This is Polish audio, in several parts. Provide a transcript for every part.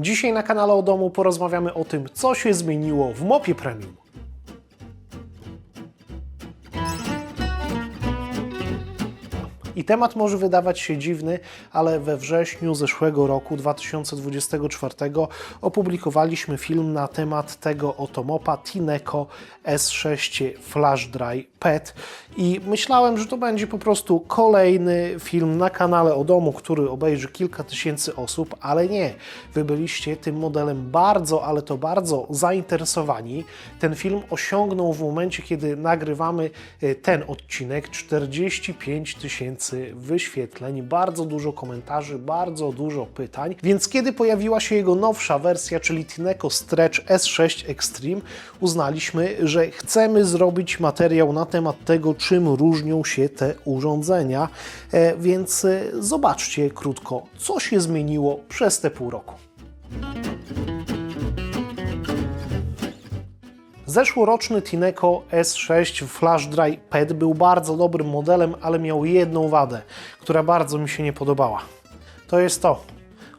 Dzisiaj na kanale o domu porozmawiamy o tym, co się zmieniło w Mopie Premium. I temat może wydawać się dziwny, ale we wrześniu zeszłego roku, 2024, opublikowaliśmy film na temat tego oto mopa Tineco S6 Flash Dry PET i myślałem, że to będzie po prostu kolejny film na kanale o domu, który obejrzy kilka tysięcy osób, ale nie. Wy byliście tym modelem bardzo, ale to bardzo zainteresowani. Ten film osiągnął w momencie, kiedy nagrywamy e, ten odcinek 45 tysięcy wyświetleń, bardzo dużo komentarzy, bardzo dużo pytań. Więc kiedy pojawiła się jego nowsza wersja, czyli Tineco Stretch S6 Extreme, uznaliśmy, że chcemy zrobić materiał na temat tego, czym różnią się te urządzenia. E, Więc e, zobaczcie krótko, co się zmieniło przez te pół roku. Zeszłoroczny Tineco S6 Flash Dry PET był bardzo dobrym modelem, ale miał jedną wadę, która bardzo mi się nie podobała. To jest to.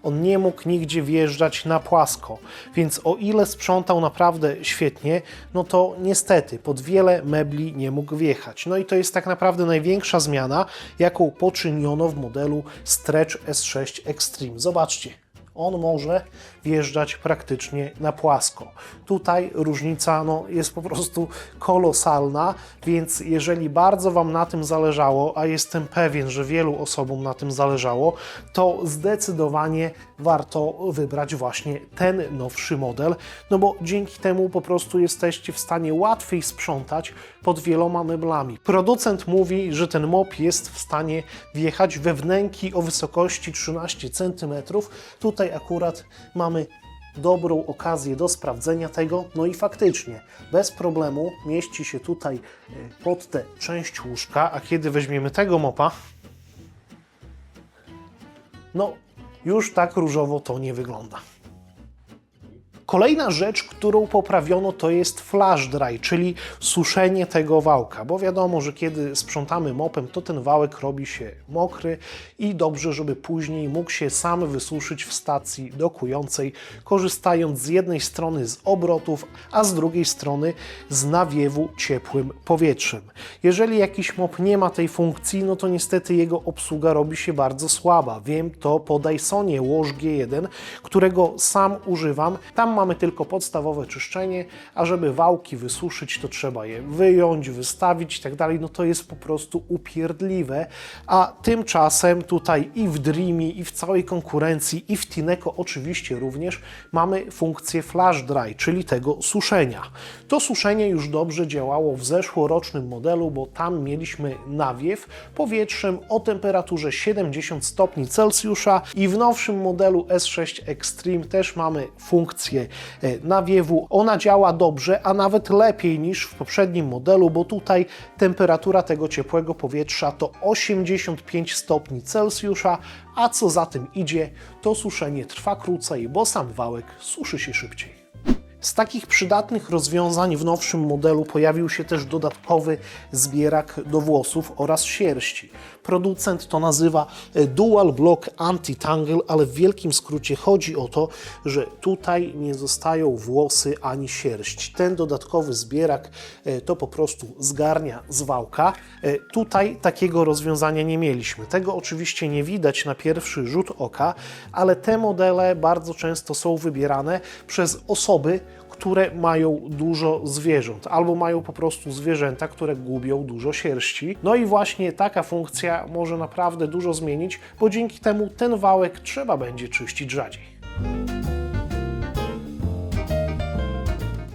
On nie mógł nigdzie wjeżdżać na płasko, więc o ile sprzątał naprawdę świetnie, no to niestety pod wiele mebli nie mógł wjechać. No i to jest tak naprawdę największa zmiana, jaką poczyniono w modelu Stretch S6 Extreme. Zobaczcie, on może wjeżdżać praktycznie na płasko. Tutaj różnica no, jest po prostu kolosalna, więc jeżeli bardzo Wam na tym zależało, a jestem pewien, że wielu osobom na tym zależało, to zdecydowanie warto wybrać właśnie ten nowszy model, no bo dzięki temu po prostu jesteście w stanie łatwiej sprzątać pod wieloma meblami. Producent mówi, że ten mop jest w stanie wjechać we wnęki o wysokości 13 cm. Tutaj akurat mamy dobrą okazję do sprawdzenia tego. No i faktycznie, bez problemu mieści się tutaj e, pod tę część łóżka, a kiedy weźmiemy tego mopa, no już tak różowo to nie wygląda. Kolejna rzecz, którą poprawiono, to jest flash dry, czyli suszenie tego wałka, bo wiadomo, że kiedy sprzątamy mopem, to ten wałek robi się mokry i dobrze, żeby później mógł się sam wysuszyć w stacji dokującej, korzystając z jednej strony z obrotów, a z drugiej strony z nawiewu ciepłym powietrzem. Jeżeli jakiś mop nie ma tej funkcji, no to niestety jego obsługa robi się bardzo słaba. Wiem to po Dysonie Wash G1, którego sam używam. Tam mamy tylko podstawowe czyszczenie, a żeby wałki wysuszyć, to trzeba je wyjąć, wystawić i tak dalej. No to jest po prostu upierdliwe. A tymczasem tutaj i w Dreamie, i w całej konkurencji, i w Tineco oczywiście również mamy funkcję flash dry, czyli tego suszenia. To suszenie już dobrze działało w zeszłorocznym modelu, bo tam mieliśmy nawiew powietrzem o temperaturze 70 stopni Celsjusza i w nowszym modelu S6 Extreme też mamy funkcję nawiewu. Ona działa dobrze, a nawet lepiej niż w poprzednim modelu, bo tutaj temperatura tego ciepłego powietrza to 85 stopni Celsjusza, a co za tym idzie, to suszenie trwa krócej, bo sam wałek suszy się szybciej. Z takich przydatnych rozwiązań w nowszym modelu pojawił się też dodatkowy zbierak do włosów oraz sierści. Producent to nazywa e, Dual Block Anti-Tangle, ale w wielkim skrócie chodzi o to, że tutaj nie zostają włosy ani sierść. Ten dodatkowy zbierak e, to po prostu zgarnia z wałka. E, Tutaj takiego rozwiązania nie mieliśmy. Tego oczywiście nie widać na pierwszy rzut oka, ale te modele bardzo często są wybierane przez osoby, które mają dużo zwierząt, albo mają po prostu zwierzęta, które gubią dużo sierści. No i właśnie taka funkcja może naprawdę dużo zmienić, bo dzięki temu ten wałek trzeba będzie czyścić rzadziej.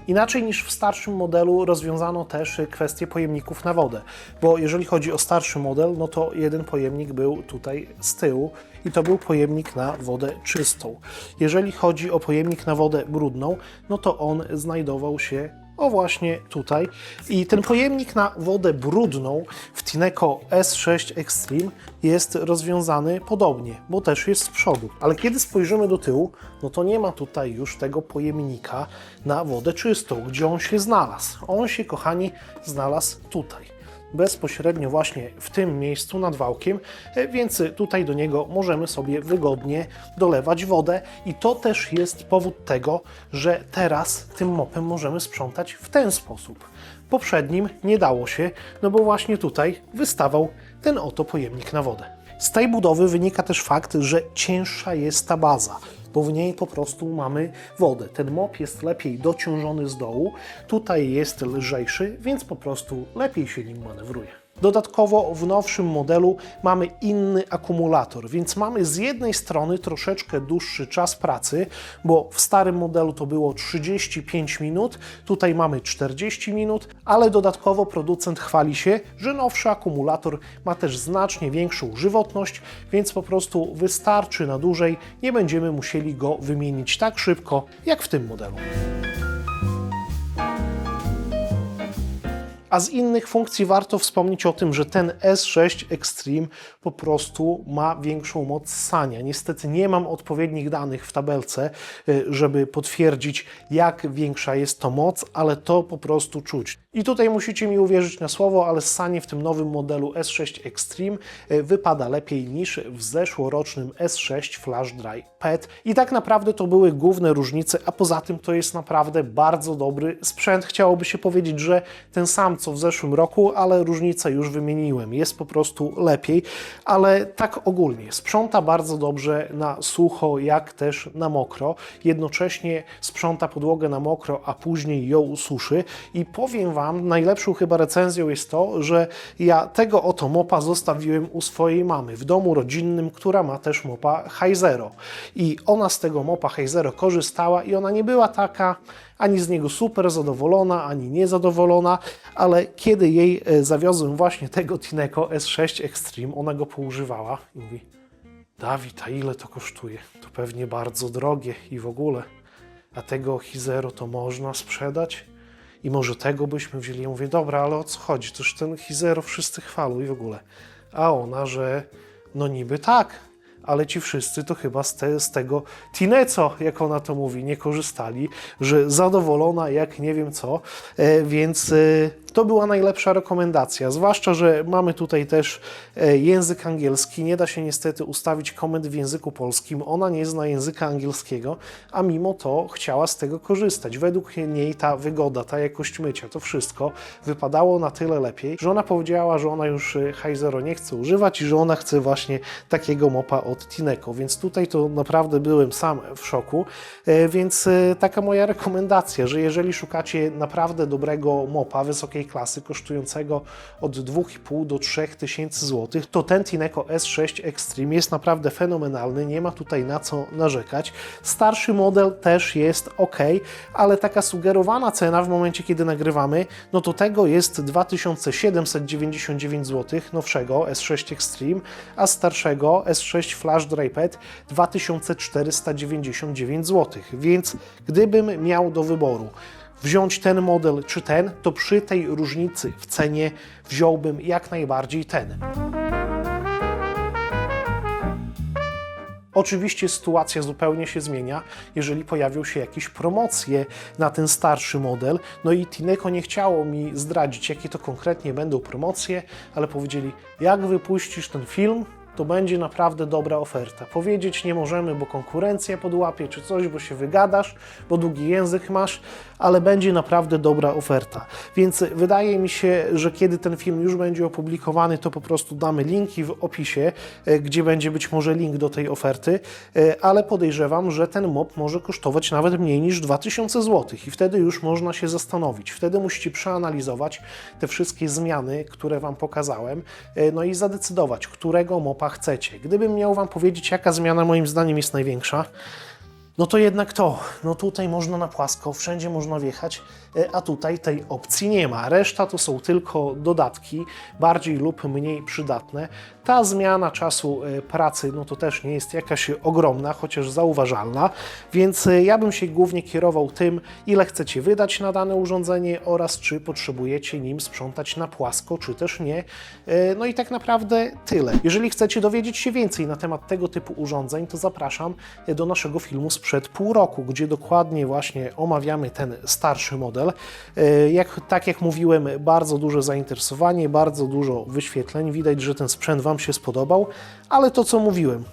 Inaczej niż w starszym modelu rozwiązano też kwestię pojemników na wodę, bo jeżeli chodzi o starszy model, no to jeden pojemnik był tutaj z tyłu i to był pojemnik na wodę czystą. Jeżeli chodzi o pojemnik na wodę brudną, no to on znajdował się o właśnie tutaj. I ten pojemnik na wodę brudną w Tineco S6 Extreme jest rozwiązany podobnie, bo też jest z przodu. Ale kiedy spojrzymy do tyłu, no to nie ma tutaj już tego pojemnika na wodę czystą, gdzie on się znalazł. On się, kochani, znalazł tutaj. Bezpośrednio właśnie w tym miejscu nad wałkiem, e, więc tutaj do niego możemy sobie wygodnie dolewać wodę i to też jest powód tego, że teraz tym mopem możemy sprzątać w ten sposób. Poprzednim nie dało się, no bo właśnie tutaj wystawał ten oto pojemnik na wodę. Z tej budowy wynika też fakt, że cięższa jest ta baza, bo w niej po prostu mamy wodę. Ten mop jest lepiej dociążony z dołu, tutaj jest lżejszy, więc po prostu lepiej się nim manewruje. Dodatkowo w nowszym modelu mamy inny akumulator, więc mamy z jednej strony troszeczkę dłuższy czas pracy, bo w starym modelu to było 35 minut, tutaj mamy 40 minut, ale dodatkowo producent chwali się, że nowszy akumulator ma też znacznie większą żywotność, więc po prostu wystarczy na dłużej, nie będziemy musieli go wymienić tak szybko jak w tym modelu. A z innych funkcji warto wspomnieć o tym, że ten S6 Extreme po prostu ma większą moc ssania. Niestety nie mam odpowiednich danych w tabelce, y, żeby potwierdzić, jak większa jest to moc, ale to po prostu czuć. I tutaj musicie mi uwierzyć na słowo, ale ssanie w tym nowym modelu S6 Extreme y, wypada lepiej niż w zeszłorocznym S6 Flash Dry PET. I tak naprawdę to były główne różnice, a poza tym to jest naprawdę bardzo dobry sprzęt. Chciałoby się powiedzieć, że ten sam co w zeszłym roku, ale różnice już wymieniłem. Jest po prostu lepiej, ale tak ogólnie sprząta bardzo dobrze na sucho, jak też na mokro. Jednocześnie sprząta podłogę na mokro, a później ją suszy. I powiem Wam, najlepszą chyba recenzją jest to, że ja tego oto mopa zostawiłem u swojej mamy w domu rodzinnym, która ma też mopa Heizero. I ona z tego mopa Heizero korzystała i ona nie była taka ani z niego super zadowolona, ani niezadowolona, ale kiedy jej e, zawiozłem właśnie tego Tineco S6 Extreme, ona go poużywała i mówi Dawid, a ile to kosztuje? To pewnie bardzo drogie i w ogóle. A tego Hizero to można sprzedać? I może tego byśmy wzięli? Ja mówię, dobra, ale o co chodzi? Toż ten Hizero wszyscy chwalą i w ogóle. A ona, że no niby tak, ale ci wszyscy to chyba z, te, z tego Tineco, jak ona to mówi, nie korzystali, że zadowolona jak nie wiem co, e, więc e, to była najlepsza rekomendacja. Zwłaszcza, że mamy tutaj też e, język angielski. Nie da się niestety ustawić komend w języku polskim. Ona nie zna języka angielskiego, a mimo to chciała z tego korzystać. Według niej ta wygoda, ta jakość mycia, to wszystko wypadało na tyle lepiej, że ona powiedziała, że ona już e, Heizero nie chce używać i że ona chce właśnie takiego mopa od Tineco. Więc tutaj to naprawdę byłem sam w szoku. E, Więc taka moja rekomendacja, że jeżeli szukacie naprawdę dobrego mopa wysokiej klasy, kosztującego od 2,5 do 3 tysięcy złotych, to ten Tineco S6 Extreme jest naprawdę fenomenalny, nie ma tutaj na co narzekać. Starszy model też jest ok, ale taka sugerowana cena w momencie, kiedy nagrywamy, no to tego jest 2799 zł nowszego S6 Extreme, a starszego S6 Flash Dry Pet 2499 zł. Więc gdybym miał do wyboru wziąć ten model czy ten, to przy tej różnicy w cenie wziąłbym jak najbardziej ten. Oczywiście sytuacja zupełnie się zmienia, jeżeli pojawią się jakieś promocje na ten starszy model. No i Tineco nie chciało mi zdradzić, jakie to konkretnie będą promocje, ale powiedzieli, jak wypuścisz ten film, to będzie naprawdę dobra oferta. Powiedzieć nie możemy, bo konkurencja podłapie czy coś, bo się wygadasz, bo długi język masz, ale będzie naprawdę dobra oferta. Więc wydaje mi się, że kiedy ten film już będzie opublikowany, to po prostu damy linki w opisie, e, gdzie będzie być może link do tej oferty, e, ale podejrzewam, że ten mop może kosztować nawet mniej niż 2000 zł i wtedy już można się zastanowić. Wtedy musicie przeanalizować te wszystkie zmiany, które Wam pokazałem, e, no i zadecydować, którego mopa chcecie. Gdybym miał Wam powiedzieć, jaka zmiana moim zdaniem jest największa, no to jednak to. No tutaj można na płasko, wszędzie można wjechać, a tutaj tej opcji nie ma. Reszta to są tylko dodatki, bardziej lub mniej przydatne. Ta zmiana czasu e, pracy, no to też nie jest jakaś ogromna, chociaż zauważalna, więc e, ja bym się głównie kierował tym, ile chcecie wydać na dane urządzenie oraz czy potrzebujecie nim sprzątać na płasko, czy też nie. E, No i tak naprawdę tyle. Jeżeli chcecie dowiedzieć się więcej na temat tego typu urządzeń, to zapraszam do naszego filmu sprzed pół roku, gdzie dokładnie właśnie omawiamy ten starszy model. E, Jak, tak jak mówiłem, bardzo duże zainteresowanie, bardzo dużo wyświetleń. Widać, że ten sprzęt Wam się spodobał, ale to co mówiłem,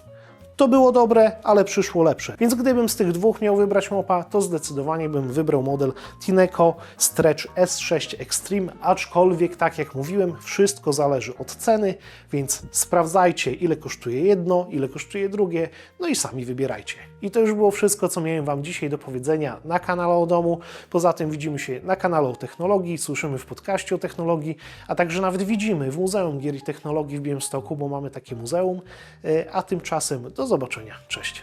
to było dobre, ale przyszło lepsze. Więc gdybym z tych dwóch miał wybrać mopa, to zdecydowanie bym wybrał model Tineco Stretch S6 Extreme, aczkolwiek tak jak mówiłem, wszystko zależy od ceny, więc sprawdzajcie ile kosztuje jedno, ile kosztuje drugie, no i sami wybierajcie. I to już było wszystko, co miałem Wam dzisiaj do powiedzenia na kanale o domu. Poza tym widzimy się na kanale o technologii, słyszymy w podcaście o technologii, a także nawet widzimy w Muzeum Gier i Technologii w Białymstoku, bo mamy takie muzeum. E, A tymczasem do zobaczenia. Cześć.